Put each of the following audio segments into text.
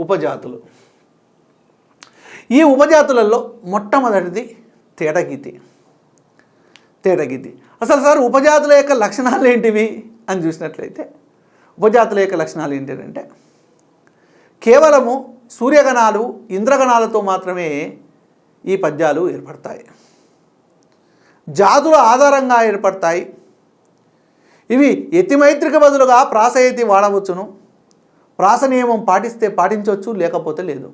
ఉపజాతులు. ఈ ఉపజాతులలో మొట్టమొదటిది తేటగీతి తేటగీతి అసలు సార్ ఉపజాతుల యొక్క లక్షణాలు ఏంటివి అని చూసినట్లయితే ఉపజాతుల యొక్క లక్షణాలు ఏంటంటే కేవలము సూర్యగణాలు ఇంద్రగణాలతో మాత్రమే ఈ పద్యాలు ఏర్పడతాయి. జాతుల ఆధారంగా ఏర్పడతాయి. ఇవి ఎతిమైత్రిక బదులుగా ప్రాసయతి వాడవచ్చును. ప్రాస నియమం పాటిస్తే పాటించవచ్చు లేకపోతే లేదు.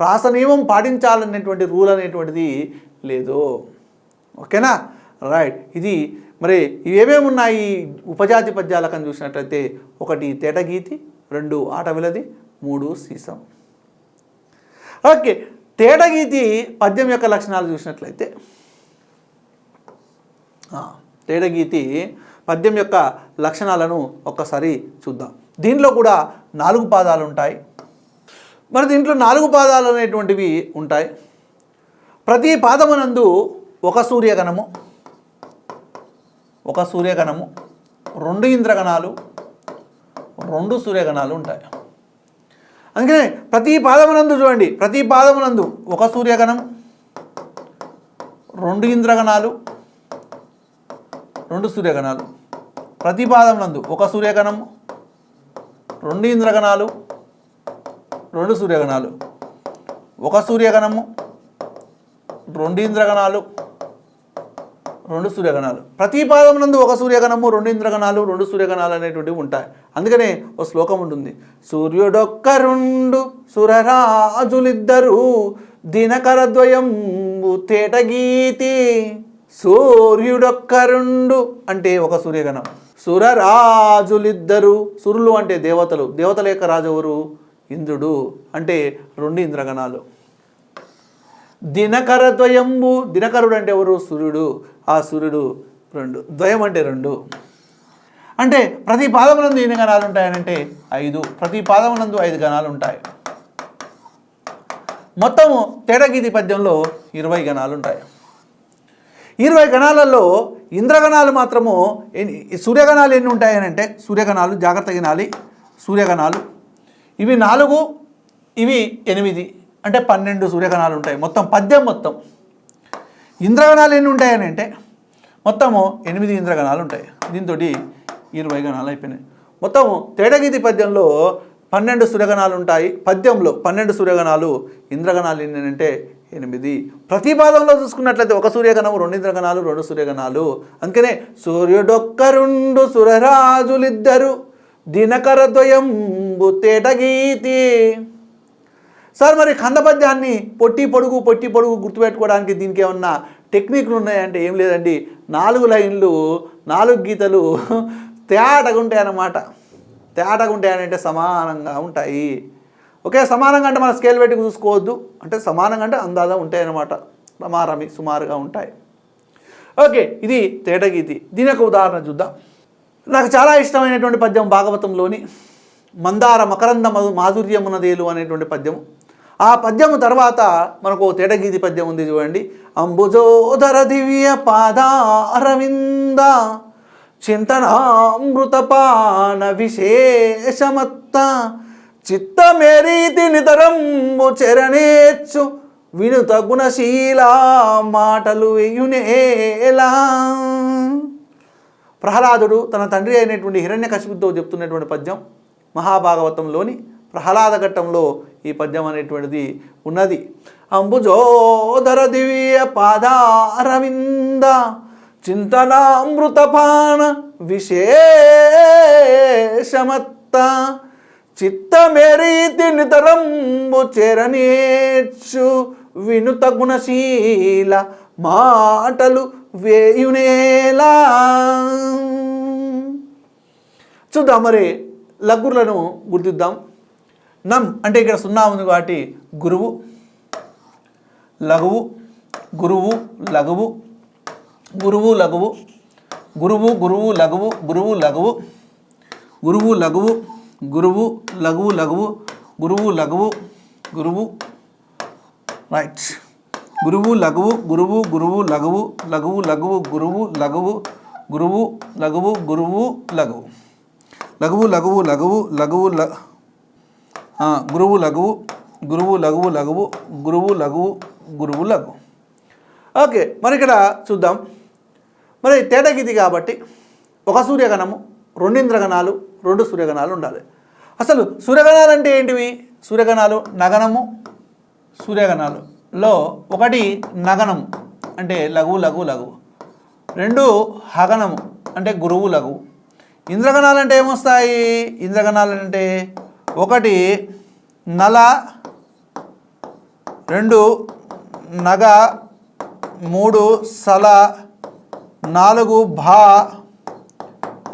ప్రాస నియమం పాటించాలనేటువంటి రూల్ అనేటువంటిది లేదు. ఓకేనా? రైట్. ఇది మరి ఇవేమేమి ఉన్నాయి? ఉపజాతి పద్యాలకని చూసినట్లయితే ఒకటి తేటగీతి రెండు ఆటవిలది మూడు సీసం. ఓకే. తేటగీతి పద్యం యొక్క లక్షణాలు చూసినట్లయితే తేటగీతి పద్యం యొక్క లక్షణాలను ఒక్కసారి చూద్దాం. దీనిలో కూడా నాలుగు పాదాలు ఉంటాయి. మరి దీంట్లో నాలుగు పాదాలు అనేటువంటివి ఉంటాయి. ప్రతి పాదమునందు ఒక సూర్యగణము ఒక సూర్యగణము రెండు ఇంద్రగణాలు రెండు సూర్యగణాలు ఉంటాయి. అందుకనే ప్రతి పాదమునందు చూడండి ప్రతి పాదమునందు ఒక సూర్యగణం రెండు ఇంద్రగణాలు రెండు సూర్యగణాలు. ప్రతి పాదమునందు ఒక సూర్యగణం రెండు ఇంద్రగణాలు రెండు సూర్యగణాలు. ఒక సూర్యగణము రెండు ఇంద్రగణాలు రెండు సూర్యగణాలు. ప్రతి పాదమునందు ఒక సూర్యగణము రెండు ఇంద్రగణాలు రెండు సూర్యగణాలు అనేటువంటివి ఉంటాయి. అందుకనే ఒక శ్లోకం ఉంటుంది. సూర్యుడొక్క రెండు సురరాజులిద్దరు దినకరద్వయం తేటగీతి. సూర్యుడొక్క రెండు అంటే ఒక సూర్యగణం. సురరాజులిద్దరు సురులు అంటే దేవతలు. దేవతల యొక్క రాజు ఎవరు? ఇంద్రుడు. అంటే రెండు ఇంద్రగణాలు. దినకర ద్వయంబు. దినకరుడు అంటే ఎవరు? సూర్యుడు ఆ సూర్యుడు రెండు. ద్వయం అంటే రెండు. అంటే ప్రతి పాదమునందు ఎన్ని గణాలు ఉంటాయనంటే ఐదు. ప్రతి పాదమునందు ఐదు గణాలు ఉంటాయి. మొత్తము తేడగీతి పద్యంలో ఇరవై గణాలు ఉంటాయి. ఇరవై గణాలలో ఇంద్రగణాలు మాత్రము సూర్యగణాలు ఎన్ని ఉంటాయనంటే సూర్యగణాలు జాగ్రత్త గణాలి సూర్యగణాలు. ఇవి నాలుగు ఇవి ఎనిమిది అంటే పన్నెండు సూర్యగణాలు ఉంటాయి. మొత్తం పద్యం మొత్తం. ఇంద్రగణాలు ఎన్ని ఉంటాయని అంటే మొత్తము ఎనిమిది ఇంద్రగణాలు ఉంటాయి. దీంతో ఇరవై గణాలు అయిపోయినాయి. మొత్తం తేడగీతి పద్యంలో పన్నెండు సూర్యగణాలు ఉంటాయి. పద్యంలో పన్నెండు సూర్యగణాలు ఇంద్రగణాలు ఏంటంటే ఎనిమిది. ప్రతి పాదంలో చూసుకున్నట్లయితే ఒక సూర్యగణము రెండు ఇంద్రగణాలు రెండు సూర్యగణాలు. అందుకనే సూర్యుడొక్క రెండు సురరాజులిద్దరు దినకర ద్వయంబు తేటగీతి. సార్ మరి కందపద్యాన్ని పొట్టి పొడుగు పొట్టి పొడుగు గుర్తుపెట్టుకోవడానికి దీనికి ఏమన్నా టెక్నిక్లు ఉన్నాయంటే ఏం లేదండి. నాలుగు లైన్లు నాలుగు గీతలు తేటగా ఉంటాయి అన్నమాట తేటగా ఉంటాయని అంటే సమానంగా ఉంటాయి. ఓకే సమానంగా అంటే మన స్కేల్ పెట్టి చూసుకోవద్దు. అంటే సమానంగా అంటే అందాజా ఉంటాయి అన్నమాట సమారమి సుమారుగా ఉంటాయి. ఓకే ఇది తేటగీతి. దీని యొక్క ఉదాహరణ చూద్దాం. నాకు చాలా ఇష్టమైనటువంటి పద్యం భాగవతంలోని మందార మకరంద మధు మాధుర్యమునదేలు అనేటువంటి పద్యం ఆ పద్యము తర్వాత మనకు ఓ తేటగీతి పద్యం ఉంది చూడండి. అంబుజోధర దివ్య పాదారవింద చింతనామృతపాన విశేషమత్త చిత్తమేరీతి నితరంబు చెరనేర్చు వినుత తగుణశీల మాటలు వేయునేలా. ప్రహ్లాదుడు తన తండ్రి అయినటువంటి హిరణ్యకశిపుతో చెప్తున్నటువంటి పద్యం మహాభాగవతంలోని ప్రహ్లాద ఘట్టంలో ఈ పద్యం అనేటువంటిది ఉన్నది. అంబుజోధర దివ్య పాదారవింద చింతనామృతపాన విశేషమత్త చిత్తమేరీతి నితరంబు చెరనేర్చు వినుత గుణశీల మాటలు వేయునేలా. చూద్దాం మరి లఘువులను గుర్తిద్దాం. నం అంటే ఇక్కడ సున్నా ఉంది కాబట్టి గురువు లఘువు గురువు లఘువు గురువు లఘువు గురువు గురువు లఘువు గురువు లఘువు గురువు లఘువు గురువు లఘువు లఘువు గురువు లఘువు గురువు రైట్ గురువు లఘువు గురువు గురువు లఘువు లఘువు లఘువు గురువు లఘువు గురువు లఘువు గురువు లఘువు. లఘువు లఘువు లఘువు లఘువు ల గురువు లఘువు గురువు లఘువు లఘువు గురువు లఘువు గురువు లఘువు. ఓకే మరి ఇక్కడ చూద్దాం. మరి తేటగిది కాబట్టి ఒక సూర్యగణము రెండింద్రగణాలు రెండు సూర్యగణాలు ఉండాలి. అసలు సూర్యగణాలు అంటే ఏంటివి? సూర్యగణాలు నగనము సూర్యగణాలులో ఒకటి నగనము అంటే లఘువు లఘువు లఘువు రెండు హగనము అంటే గురువు లఘువు ఇంద్రగణాలు అంటే ఏమొస్తాయి? ఇంద్రగణాలు అంటే ఒకటి నల రెండు నగ మూడు సల నాలుగు భా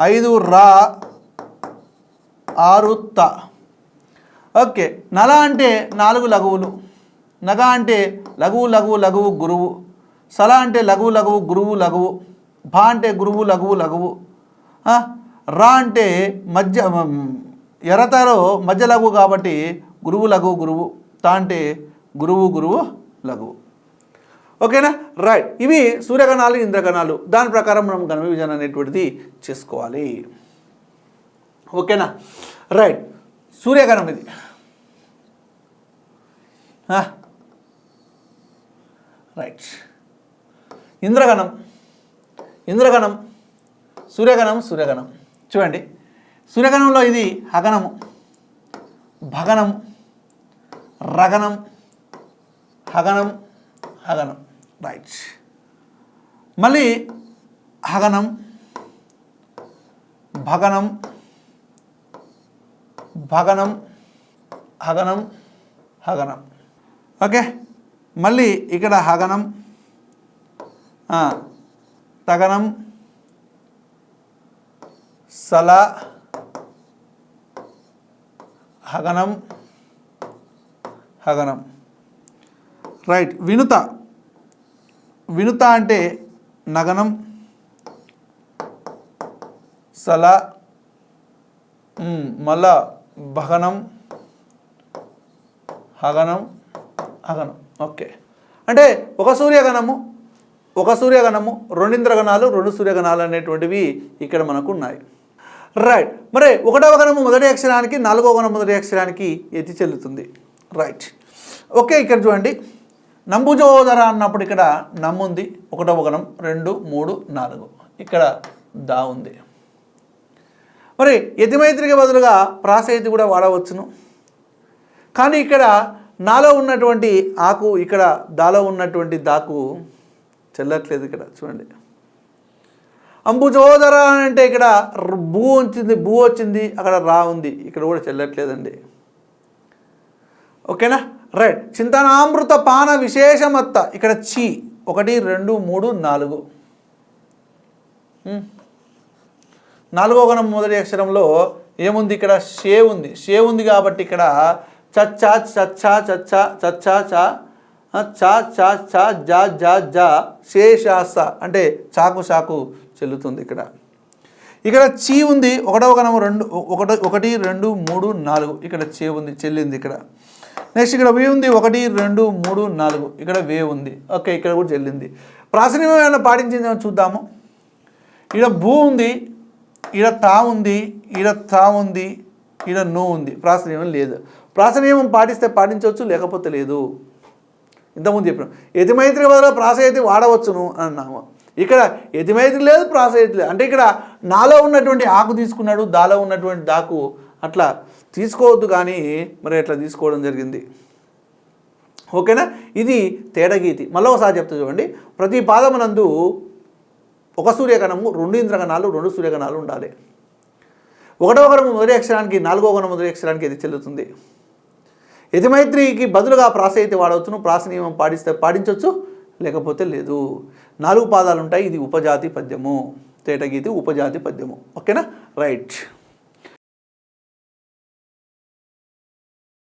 ఐదు రా ఆరు త ఓకే నల అంటే నాలుగు లఘువులు. నగ అంటే లఘువు లఘువు లఘువు గురువు. సల అంటే లఘువు లఘువు గురువు లఘువు. భా అంటే గురువు లఘువు లఘువు. రా అంటే మధ్య మ్, మధ్య లఘువు కాబట్టి గురువు లఘువు గురువు. తా అంటే గురువు గురువు లఘువు. ఓకేనా? రైట్. ఇవి సూర్యగణాలు ఇంద్రగణాలు. దాని ప్రకారం మనం గణ విభజన అనేటువంటిది చేసుకోవాలి. ఓకేనా? రైట్. సూర్యగణం ఇది. రైట్. ఇంద్రగణం ఇంద్రగణం సూర్యగణం సూర్యగణం చూడండి. సూర్యగణంలో ఇది హగనము. భగనం. రగనం. హగనం. హగనం. రైట్. మళ్ళీ హగనం. భగనం. భగనం హగనం హగనం. ఓకే? మళ్ళీ ఇక్కడ హగనం తగనం సల హగనం హగనం. రైట్. వినుత. వినుత అంటే నగనం సల మళ్ళా భగనం హగనం అగనం. ఓకే. అంటే ఒక సూర్యగణము ఒక సూర్యగణము రెండు ఇంద్రగణాలు రెండు సూర్యగణాలు అనేటువంటివి ఇక్కడ మనకు ఉన్నాయి. రైట్ మరి ఒకటవ గణము మొదటి అక్షరానికి నాలుగవ గణం మొదటి అక్షరానికి ఎత్తి చెల్లుతుంది. రైట్ ఓకే ఇక్కడ చూడండి. నంబుజోదర అన్నప్పుడు ఇక్కడ నమ్ముంది ఒకటవ గణం రెండు మూడు నాలుగు. ఇక్కడ దా ఉంది. మరి యతిమైత్రికి బదులుగా ప్రాసయతి కూడా వాడవచ్చును. కానీ ఇక్కడ నాలో ఉన్నటువంటి ఆకు ఇక్కడ దాలో ఉన్నటువంటి దాకు చెల్లట్లేదు ఇక్కడ చూడండి. అంబుజోదర అని అంటే ఇక్కడ భూ వచ్చింది భూ వచ్చింది అక్కడ రా ఉంది ఇక్కడ కూడా చెల్లట్లేదండి. ఓకేనా? రైట్. చింతనామృత పాన విశేషమత్త. ఇక్కడ చి. ఒకటి రెండు మూడు నాలుగు. నాలుగో గణం మొదటి అక్షరంలో ఏముంది ఇక్కడ షే ఉంది షే ఉంది కాబట్టి ఇక్కడ చచ్చా చచ్చా చచ్చా చచ్చా చా చా చా చా జా జా జా శేషాస అంటే చాకు చాకు చెల్లుతుంది ఇక్కడ ఇక్కడ చీ ఉంది ఒకటవ గణం రెండు ఒకటి ఒకటి రెండు మూడు నాలుగు ఇక్కడ చే ఉంది చెల్లింది ఇక్కడ నెక్స్ట్ ఇక్కడ వే ఉంది ఒకటి రెండు మూడు నాలుగు ఇక్కడ వే ఉంది ఓకే ఇక్కడ కూడా చెల్లింది ప్రాసనిమం ఏమైనా పాటించిందేమో చూద్దాము ఇక్కడ భూ ఉంది ఈడ తా ఉంది ఈడ తా ఉంది ఈడ నో ఉంది. ప్రాసనియమం లేదు. ప్రాసనియమం పాటిస్తే పాటించవచ్చు లేకపోతే లేదు. ఇంతకుముందు చెప్పినాం. యతిమైత్రి బదులు ప్రాసయతి వాడవచ్చును అన్నాము. ఇక్కడ యతిమైత్రి లేదు ప్రాసయతి లేదు. అంటే ఇక్కడ నాలో ఉన్నటువంటి ఆకు తీసుకున్నాడు దాలో ఉన్నటువంటి దాకు అట్లా తీసుకోవద్దు కానీ మరి అట్లా తీసుకోవడం జరిగింది. ఓకేనా? ఇది తేడగీతి. మళ్ళీ ఒకసారి చెప్తా చూడండి. ప్రతి పాదమునందు ఒక సూర్యగణము రెండు ఇంద్రగణాలు రెండు సూర్యగణాలు ఉండాలి. ఒకటవ గణము మొదటి అక్షరానికి నాలుగో గణం మొదటి అక్షరానికి ఇది చెల్లుతుంది. యతిమైత్రికి బదులుగా ప్రాసయతి వాడవచ్చును ప్రాస నియమం పాటిస్తే పాటించవచ్చు లేకపోతే లేదు. నాలుగు పాదాలు ఉంటాయి ఇది ఉపజాతి పద్యము. తేటగీతి ఉపజాతి పద్యము. ఓకేనా? రైట్.